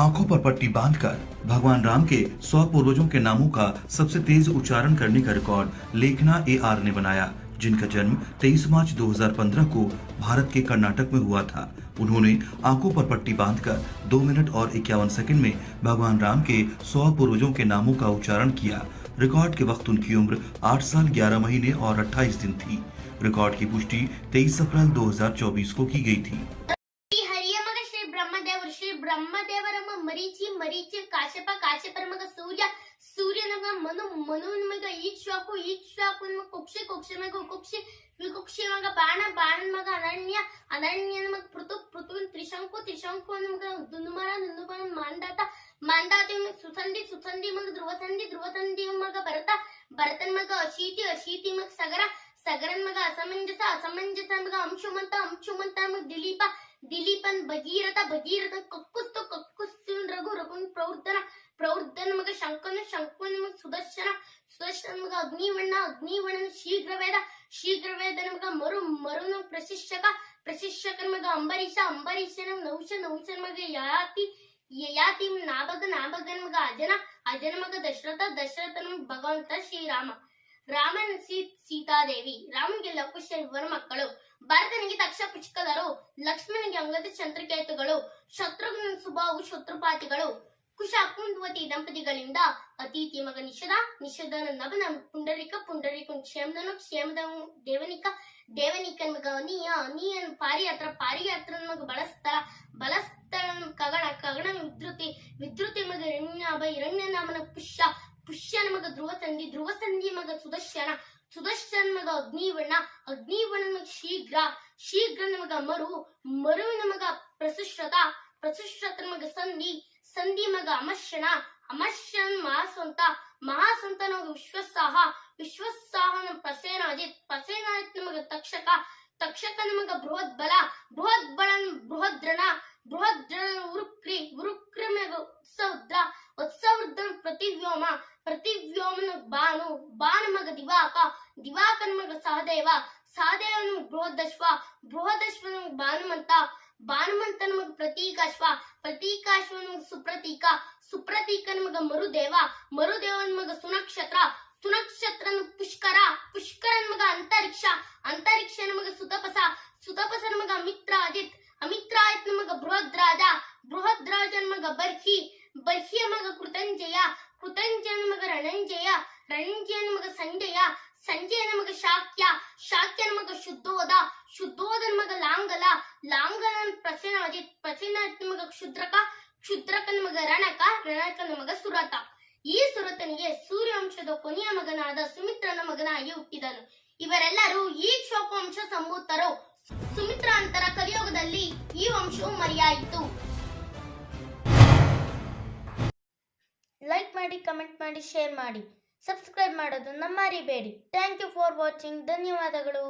आँखों पर पट्टी बांधकर भगवान राम के सौ पूर्वजों के नामों का सबसे तेज उच्चारण करने का रिकॉर्ड लेखना ए आर ने बनाया, जिनका जन्म 23 मार्च 2015 को भारत के कर्नाटक में हुआ था। उन्होंने आँखों पर पट्टी बांधकर दो मिनट और इक्यावन सेकंड में भगवान राम के सौ पूर्वजों के नामों का उच्चारण किया। रिकॉर्ड के वक्त उनकी उम्र 8 साल 11 महीने और 28 दिन थी। रिकॉर्ड की पुष्टि 23 अप्रैल 2024 को की गई थी। ಮರೀಚಿ ಮರೀಚಿ ಕಾಶ್ಯಪ ಕಾಶ್ಯಪರ ಮಗ ಸೂರ್ಯ ಸೂರ್ಯನ ಮಗ ಮನು ಮನುವಿನ ಮಗ ಈಕ್ಷಾಕು ಈಕ್ಷಾಕು ಮಗ ಕುಕ್ಷಿ ಕುಕ್ಷಿ ಮಗ ಕುಕ್ಷಿ ವಿಕುಕ್ಷಿ ಮಗ ಬಾಣ ಬಾಣನ ಮಗ ಅನನ್ಯ ಅನನ್ಯನ ಮಗ ಪೃಥು ಪೃಥುವಿನ ತ್ರಿಶಂಕು ತ್ರಿಶಂಕು ಮಗ ದುಂದುಮರ ದುಂದುಮರ ಮಾಂದಾತ ಮಾಂದಾತ ಮಗ ಸುಸಂಧಿ ಸುಸಂಧಿ ಮಗ ಧ್ರುವಸಂಧಿ ಧ್ರುವಸಂಧಿ ಮಗ ಭರತ ಭರತನ ಮಗ ಅಶೀತಿ ಅಶೀತಿ ಮಗ ಸಗರ ಸಗರನ್ ಮಗ ಅಸಮಂಜಸ ಅಸಮಂಜಸ ಮಗ ಅಂಶುಮಂತ ಅಂಶುಮಂತ ಮಗ ದಿಲೀಪ ದಿಲೀಪನ್ ಭಗೀರಥ ಭಗೀರಥ ಕಕ್ಕುಸ್ತು ಕಕ್ಕುಸ್ತು ರಘು ರಘುನ್ ಪ್ರವೃತ್ತನ ಪ್ರವೃತ್ತನ ಮಗ ಶಂಕನ ಮಗ ಸುದರ್ಶನ ಸುದರ್ಶನ ಅಗ್ನಿವಣ್ಣ ಅಗ್ನಿವಣ್ಣನ ಶೀಘ್ರವೇದ ಶೀಘ್ರವೇದ ಮಗ ಮರು, ಮರುನ ಪ್ರಶಿಕ್ಷಕ ಪ್ರಶಿಕ್ಷಕನ ಮಗ ಅಂಬರೀಷ ಅಂಬರೀಷನ ನೌಷ ಯಾತಿ ಯಾತಿ ನಾಭಗ ನಾಭಗನ ಮಗ ಅಜನ ಅಜನ ಮಗ ದಶರಥ ದಶರಥನ ಭಗವಂತ ಶ್ರೀರಾಮ. ರಾಮನ್ ಸೀ, ಸೀತಾದೇವಿ. ರಾಮನಿಗೆ ಲಕುಶ ಇವರ ಮಕ್ಕಳು. ಭರತನಿಗೆ ತಕ್ಷ ಪುಷ್ಕದರು ಲಕ್ಷ್ಮಣನಿಗೆ ಅಂಗದ ಚಂದ್ರಕೇತುಗಳು. ಶತ್ರುಘ್ನ ಸುಭಾವು ಶತ್ರುಪಾತಿಗಳು. ದಂಪತಿಗಳಿಂದ ಅತಿಥಿ ಮಗ ನಿಷದ ನಿಷದನ ನವನ ಪುಂಡರಿಕ ಪುಂಡರಿಕ ಕ್ಷೇಮದನು ಕ್ಷೇಮದ ದೇವನಿಕ ದೇವನಿಕ ಮಗ ಅನಿಯ ಅನಿಯನ್ ಪಾರಿಯಾತ್ರ ಹತ್ರ ಮಗ ಬಳಸ್ತಾರ ಬಳಸ್ತಾರ ಕಗಣ ಕಗಣ ವಿದ್ರುತಿ ವಿದ್ರುತಿ ಮಗ ಹಿರಣ್ಯಾಭ ನಾಮನ ಪುಷ್ಯ, ಪುಷ್ಯನ ಮಗ ಧ್ರುವ ಸಂಧಿ ಧ್ರುವ ಸಂಧಿ ಮಗ ಸುದರ್ಶನ ಸುದರ್ಶನ ಮಗ ಅಗ್ನಿವರ್ಣ ಅಗ್ನಿವರ್ಣ ಮಗ ಶೀಘ್ರ ಶೀಘ್ರ ನಮಗ ಮರು, ಮರುವಿನ ಮಗ ಪ್ರಸುಶ್ರತ, ಪ್ರಸುಶ್ರತನ ಮಗ ಸಂಧಿ ಸಂಧಿ ಮಗ ಅಮರ್ಷಣ. ಅಮರ್ಷನ್ ಮಹಾಸ್ವಂತ ಮಹಾಸಂತನ ವಿಶ್ವಸಾಹ. ವಿಶ್ವಸಾಹನ ಪಸೇನಾಜಿತ್ ಪಸೇನಾಜಿತ್ ಮಗ ತಕ್ಷಕ. ತಕ್ಷಕ ಮಗ ಬೃಹತ್ ಬಲ ಬೃಹತ್ ಬಲನ್ ಬೃಹದ್ರಣ ಬೃಹದ್ರಣ ಉರುಕ್ರಿ ಉರುಕ್ರಿ ಉತ್ಸವದ್ರ ಉತ್ಸವೃದ್ಧನ ಪ್ರತಿವ್ಯೋಮ. ಪ್ರತಿವ್ಯೋಮನ ಬಾನು. ಬಾನ ಮಗ ದಿವಾಕ. ದಿವಾಕನ ಮಗ ಸಹದೇವ. ಸಹದೇವನ ಬೃಹದಶ್ವ. ಬೃಹದಶ್ವ ನಮಗ ಭಾನುಮಂತ. ಭಾನುಮಂತನ ಪ್ರತೀಕ ಪ್ರತೀಕಾಶ್ವ. ಪ್ರತೀಕಾಶ್ವನ ಮಗ ಸುಪ್ರತೀಕ. ಸುಪ್ರತೀಕನ ಮಗ ಮರುದೇವ. ಮರುದೇವನ ಮಗ ಸುನಕ್ಷತ್ರ. ಸುನಕ್ಷತ್ರನ ಪುಷ್ಕರ. ಪುಷ್ಕರನ ಮಗ ಅಂತರಿಕ್ಷ. ಅಂತರಿಕ್ಷ ನಮಗ ಸುತಪಸ. ಸುತಪಸ ನಮಗ ಅಮಿತ್ರ ಅಜಿತ್ ಅಮಿತ್ರಾಯತ್ನ ನಮಗ ಬೃಹದ್ರಾಜ. ಬೃಹದ್ರಾಜ ಮಗ ಬರ್ಹಿ. ಬರ್ಹಿಯ ಮಗ ಕೃತಂಜಯ. ಕೃತಂಜಯ ನಮಗ ರಣಂಜಯ. ರಣಂಜಯ ನಮಗ ಸಂಜಯ. ಸಂಜಯನ ನಮಗ ಶಾಕ್ಯ ಶಾಕ್ಯ ನಮಗ ಶುದ್ಧೋದ ಶುದ್ಧೋದ ನಮಗ ಲಾಂಗಲ ಲಾಂಗಲ ಪ್ರಸನ್ನ ಪ್ರಸನ್ನ ನಮಗ ಕ್ಷುದ್ರಕ ಕ್ಷುದ್ರಕ ನಮಗ ರಣಕ ರಣಕ ನಮಗ ಸುರತ. ಈ ಸುರತನಿಗೆ ಸೂರ್ಯವಂಶದ ಕೊನೆಯ ಮಗನಾದ ಸುಮಿತ್ರನ ಮಗನಾಗಿ ಹುಟ್ಟಿದನು. ಇವರೆಲ್ಲರೂ ಈ ಕ್ಷೋಪವಂಶ ಸಂಭೂತರು. ಸುಮಿತ್ರಾಂತರ ಕಲಿಯೋಗದಲ್ಲಿ ಈ ವಂಶವು ಮರೆಯಾಯಿತು. ಲೈಕ್ ಮಾಡಿ ಕಮೆಂಟ್ ಮಾಡಿ ಶೇರ್ ಮಾಡಿ. ಸಬ್ಸ್ಕ್ರೈಬ್ ಮಾಡೋದನ್ನ ಮರಿಬೇಡಿ ಥ್ಯಾಂಕ್ ಯು ಫಾರ್ ವಾಚಿಂಗ್ ಧನ್ಯವಾದಗಳು.